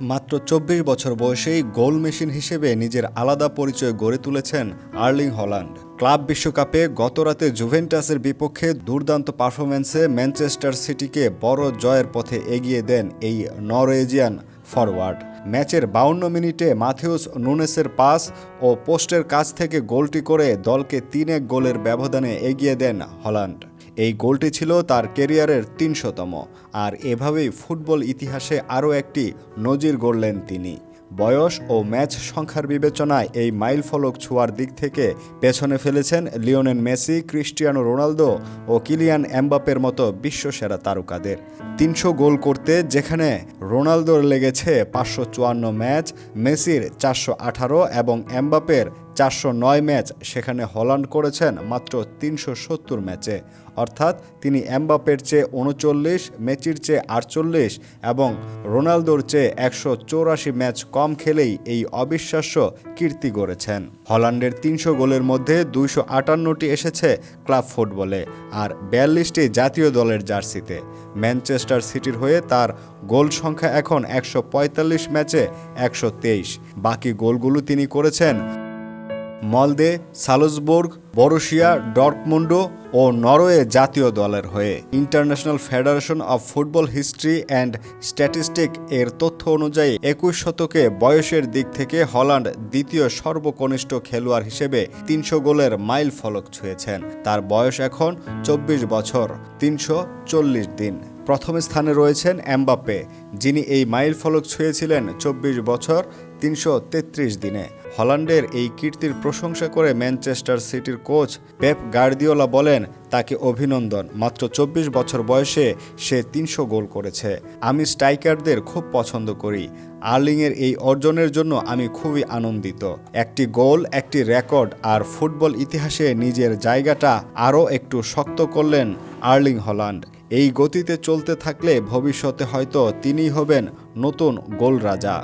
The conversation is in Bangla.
মাত্র চব্বিশ বছর বয়সেই গোল মেশিন হিসেবে নিজের আলাদা পরিচয় গড়ে তুলেছেন আর্লিং হল্যান্ড। ক্লাব বিশ্বকাপে গতরাতে জুভেন্টাসের বিপক্ষে দুর্দান্ত পারফরম্যান্সে ম্যানচেস্টার সিটিকে বড় জয়ের পথে এগিয়ে দেন এই নরওয়েজিয়ান ফরওয়ার্ড। ম্যাচের বাউন্ন মিনিটে মাথিউস নুনেসের পাস ও পোস্টের কাছ থেকে গোলটি করে দলকে তিন এক গোলের ব্যবধানে এগিয়ে দেন হল্যান্ড। এই গোলটি ছিল তার কেরিয়ারের তিনশোতম আর এভাবেই ফুটবল ইতিহাসে আরও একটি নজির গড়লেন তিনি। বয়স ও ম্যাচ সংখ্যার বিবেচনায় এই মাইল ফলক ছোঁয়ার দিক থেকে পেছনে ফেলেছেন লিওনেল মেসি, ক্রিস্টিয়ানো রোনালদো ও কিলিয়ান এমবাপের মতো বিশ্বসেরা তারকাদের। তিনশো গোল করতে যেখানে রোনালদোর লেগেছে পাঁচশো চুয়ান্ন ম্যাচ, মেসির চারশো আঠারো এবং এমবাপের চারশো নয় ম্যাচ সেখানে হল্যান্ড করেছেন মাত্র তিনশো সত্তর ম্যাচে। অর্থাৎ তিনি এমবাপের চেয়ে উনচল্লিশ মেচির চেয়ে আটচল্লিশ এবং রোনালদোর চেয়ে একশো চৌরাশি ম্যাচ কম খেলেই এই অবিশ্বাস্য কীর্তি গড়েছেন। হল্যান্ডের তিনশো গোলের মধ্যে দুইশো আটান্নটি এসেছে ক্লাব ফুটবলে আর বিয়াল্লিশটি জাতীয় দলের জার্সিতে। ম্যানচেস্টার সিটির হয়ে তার গোল সংখ্যা এখন একশো পঁয়তাল্লিশ ম্যাচে একশো তেইশ। বাকি গোলগুলো তিনি করেছেন মলদে, সালজবুর্গ, বরুশিয়া ডর্কমুন্ডো ও নরওয়ে জাতীয় দলের হয়ে। International Federation of football history and statistic এর তথ্য অনুযায়ী একুশ শতকে বয়সের দিক থেকে হল্যান্ড দ্বিতীয় সর্বকনিষ্ঠ খেলোয়াড় হিসেবে তিনশো গোলের মাইল ফলক ছুঁয়েছেন। তার বয়স এখন চব্বিশ বছর, তিনশো চল্লিশ দিন। প্রথম স্থানে রয়েছেন এমবাপ্পে, যিনি এই মাইল ফলক ছুঁয়েছিলেন চব্বিশ বছর, তিনশো তেত্রিশ দিনে। হল্যান্ডের এই কীর্তির প্রশংসা করে ম্যানচেস্টার সিটির কোচ পেপ গার্দিওলা বলেন, তাকে অভিনন্দন, মাত্র চব্বিশ বছর বয়সে সে তিনশো গোল করেছে। আমি স্ট্রাইকারদের খুব পছন্দ করি। আর্লিংয়ের এই অর্জনের জন্য আমি খুবই আনন্দিত। একটি গোল, একটি রেকর্ড আর ফুটবল ইতিহাসে নিজের জায়গাটা আরও একটু শক্ত করলেন আর্লিং হল্যান্ড। এই গতিতে চলতে থাকলে ভবিষ্যতে হয়তো তিনি হবেন নতুন গোল রাজা